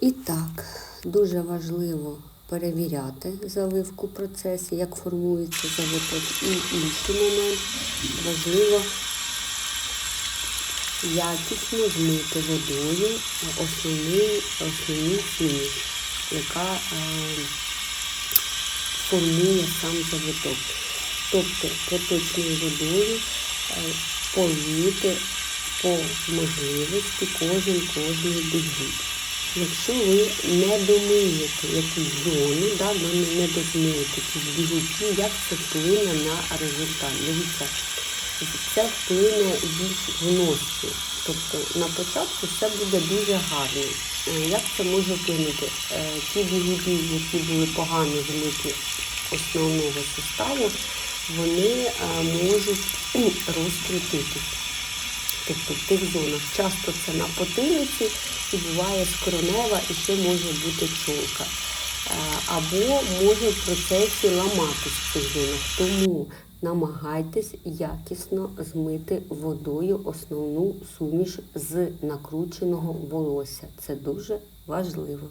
І так, дуже важливо перевіряти заливку в процесі, як формується завиток. І інший момент важливо якісно змити водою основний, основну суміш, яка е, формує сам завиток. Тобто проточною водою е, полити по можливості кожен кожний бігут. Якщо ви не домиєте якусь зону, да, не, дозмиєте якісь бігуті, як це вплине на результат? Дивіться, це вплине більш вносі. Тобто на початку все буде дуже гарно. Е, Як це може вплинути? Е, Ті бігуді, які були погано злиті основного составу, вони е, можуть розкрутитись. Тобто в тих зонах. Часто це на потилиці і буває скронева і ще може бути чолка. Е, Або може в процесі ламатись в цих зонах. Тому намагайтесь якісно змити водою основну суміш з накрученого волосся. Це дуже важливо.